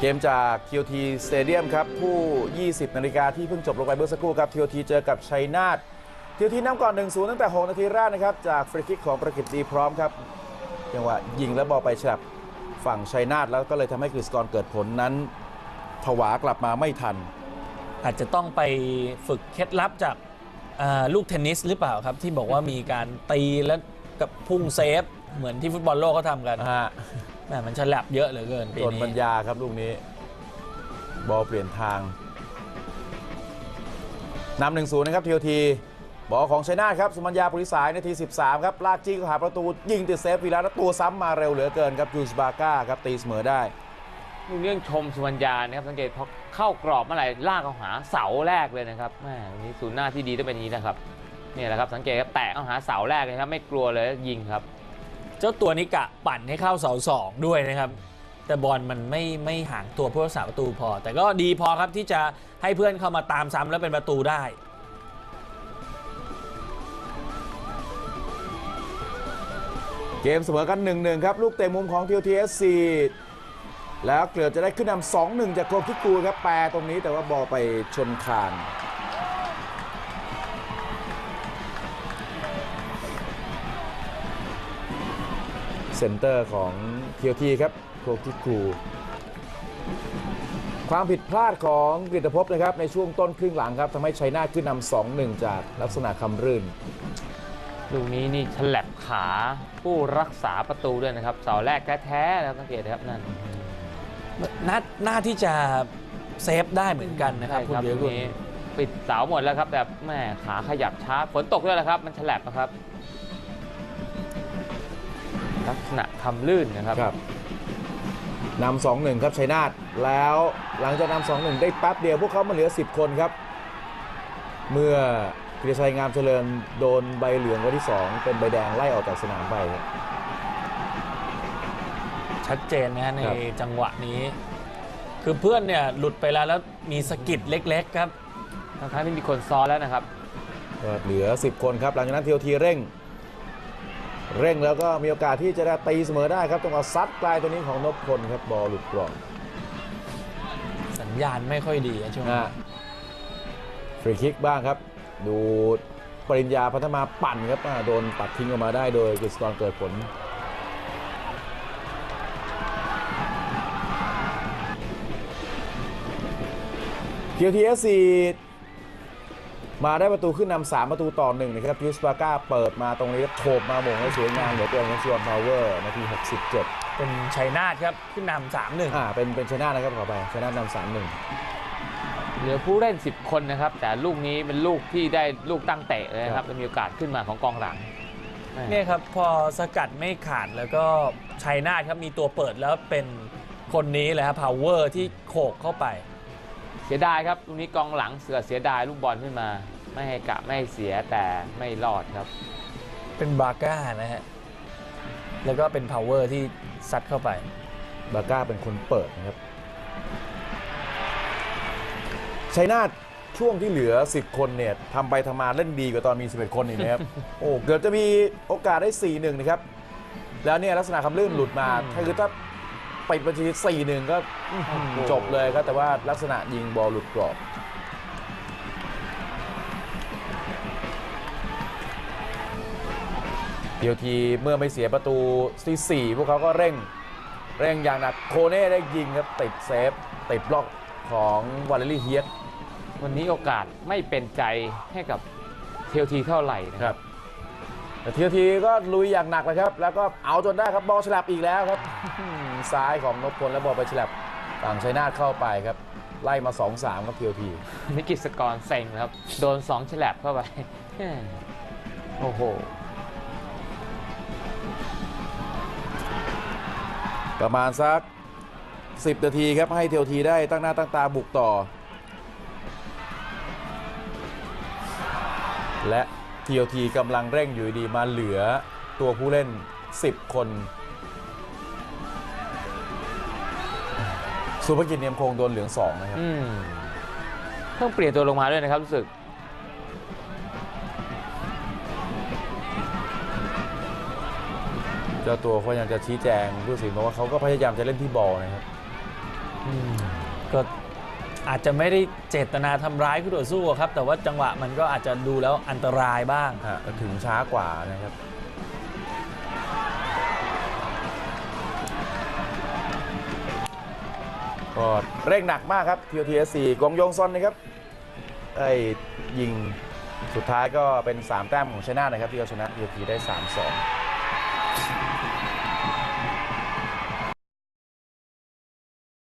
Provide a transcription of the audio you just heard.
เกมจาก QT Stadium ครับผู้20 นาฬิกาที่เพิ่งจบลงไปเมื่อสักครู่ครับ QT เจอกับชัยนาท QT นำก่อน 1-0 ตั้งแต่ 6 นาทีแรกนะครับ จากฟรีคิกของประกิตดีพร้อมครับจังหวะยิงแล้วบอลไปฉลับฝั่งชัยนาทแล้วก็เลยทำให้กฤษกรเกิดผลนั้นผวากลับมาไม่ทัน อาจจะต้องไปฝึกเคล็ดลับจากอ่าลูกเทนนิสหรือเปล่าครับ ที่บอกว่ามีการตีแล้วกับพุ่งเซฟ เหมือนที่ฟุตบอลโลกเขาทำกันนะฮะ แหมมันฉลับเยอะเหลือเกินปีโดนนี้ปัญญาครับลูกนี้ บอลเปลี่ยนทางนำหนึ่งศูนย์นะครับทีโอทีบอลของชัยนาทครับ สุมัญญาปุริสายนาที 13 ครับ ลากจี้เข้าหาประตู ยิงติดเซฟวีแล้วแล้วตัวซ้ำมาเร็วเหลือเกินครับยูสบาก้าครับตีเสมอได้ ลูกนี้ยังชมสุวรรณยานะครับสังเกตพอเข้ากรอบเมื่อไหร่ลากเอาหาเสาแรกเลยนะครับแม่วันนี้ศูนย์หน้าที่ดีต้องเป็นอย่างนี้นะครับเนี่ยแหละครับสังเกตครับแตะเอาหาเสาแรกเลยครับไม่กลัวเลยยิงครับ เจ้าตัวนี้กะปั่นให้เข้าเสาสองด้วยนะครับ แต่บอลมันไม่ไม่ห่างตัวผู้รักษาประตูพอ แต่ก็ดีพอครับที่จะให้เพื่อนเข้ามาตามซ้ำแล้วเป็นประตูได้เกมเสมอกัน 1-1 ครับ ลูกเตะมุมของ TOTSC แล้วเกือบจะได้ขึ้นนำ2-1 จากโคคิกูครับแปรตรงนี้แต่ว่าบอลไปชนคาน เซนเตอร์ของ TOT ครับโคคิกูความผิดพลาดของกฤตภพนะครับในช่วงต้นครึ่งหลังครับทำให้ชัยนาทขึ้นนำ2-1 จากลักษณะคำรื่นลูกนี้นี่ฉลับขาผู้รักษาประตูด้วยนะครับเสาแรกแท้ๆแล้วสังเกตนะครับนั่นน่าน่าที่จะเซฟได้เหมือนกันนะครับใช่คุณครับเบียลูร์กกุลนี้ปิดเสาหมดแล้วครับแต่แม่ขาขยับช้าฝนตกด้วยแหละครับ มันฉลับนะครับ ลักษณะคำลื่นนะครับครับนำสองหนึ่งครับชัยนาทแล้วหลังจากนำสองหนึ่งได้แป๊บเดียวพวกเขามาเหลือ 10 คนครับ เมื่อกิติชัยงามเจริญโดนใบเหลืองวันที่ 2 เป็นใบแดงไล่ออกจากสนามไปครับชัดเจนนะฮะในครับจังหวะนี้ คือเพื่อนเนี่ยหลุดไปแล้วแล้วมีสะกิดเล็ก ๆ ครับทั้งๆที่มีคนซ้อนแล้วนะครับก็เหลือ 10 คนครับ หลังจากนั้นทีโอทีเร่ง เร่งแล้วก็มีโอกาสที่จะได้ตีเสมอได้ครับจังหวะซัดไกลตัวนี้ของนพพลครับบอลหลุดกรอบสัญญาณไม่ค่อยดีอะช่วงนี้นะฟรีคิกบ้างครับ ดูปริญญาพัฒนาปั่นครับอ่าโดนปัดทิ้งออกมาได้โดยกฤษกรเกิดผลเกียวทีเอสซี มาได้ประตูขึ้นนำสามประตูต่อหนึ่งนะครับยูสปาก้าเปิดมาตรงนี้แล้วโถบมาโมงให้สวยงามเหลือเกินครับชวนพาวเวอร์นาที 67 เป็นชัยนาทครับขึ้นนำสามหนึ่งอ่าเป็นเป็นชนะนะครับขอไปชนะนำสามหนึ่งเหลือผู้เล่น 10 คนนะครับ แต่ลูกนี้เป็นลูกที่ได้ลูกตั้งเตะเลยนะครับและมีโอกาสขึ้นมาของกองหลังแม่เนี่ยครับพอสกัดไม่ขาดแล้วก็ชัยนาทครับมีตัวเปิดแล้วเป็นคนนี้เลยครับพาวเวอร์ที่โขกเข้าไป เสียดายครับลูกนี้กองหลังเสือเสียดายลูกบอลขึ้นมา ไม่ให้กะไม่ให้เสียแต่ไม่รอดครับ เป็นบาก้านะฮะ แล้วก็เป็นพาวเวอร์ที่ซัดเข้าไป บาก้าเป็นคนเปิดนะครับชัยนาทช่วงที่เหลือ 10 คนเนี่ยทำไปทำมาเล่นดีกว่าตอนมี 11 คนอีกนะครับ โอ้เกือบจะมีโอกาสได้ 4-1 นะครับ แล้วเนี่ยลักษณะคำลื่นหลุดมาถ้าคือถ้า ปิดบัญชี4-1ก็อื้อหือจบเลยครับแต่ว่าลักษณะยิงบอลหลุดกรอบเดียวทีเมื่อไม่เสียประตูที่ 4 พวกเขาก็เร่ง เร่งอย่างหนักโคเน่ได้ยิงครับติดเซฟ ติดบล็อกของวาเลรี่เฮียสวันนี้โอกาสไม่เป็นใจให้กับเทลทีเท่าไหร่นะครับ แต่ทีทีก็ลุยอย่างหนักเลยครับ แล้วก็เอาจนได้ครับบอลฉลับอีกแล้วครับ ซ้ายของนพพลแล้วบอลไปฉลับฝั่งชัยนาทเข้าไปครับ ไล่มา 2-3ครับทีทีนิกิสกรเซ็งครับ โดนสองฉลับเข้าไปโอ้โหประมาณสัก 10 นาทีครับให้เทียวทีได้ตั้งหน้าตั้งตาบุกต่อ และ ทีโอทีกำลังเร่งอยู่ดีมาเหลือตัวผู้เล่น 10 คน สุภกิจเนียมคงโดนเหลือง2นะครับอืมเพิ่งเปลี่ยนตัวลงมาด้วยนะครับรู้สึกเจ้าตัวเขายังจะชี้แจงผู้ตัดสินบอกว่าเขาก็พยายามจะเล่นที่บอลนะครับอืมก็ อาจจะไม่ได้เจตนาทำร้ายคู่ต่อสู้ครับ แต่ว่าจังหวะมันก็อาจจะดูแล้วอันตรายบ้างถึงช้ากว่านะครับก็เร่งหนักมากครับทีโอทีเอสีกองยงซอนนะครับไอ้ยิงสุดท้ายก็เป็น 3 แต้มของชนะนะครับที่เอาชนะทีโอทีได้ 3-2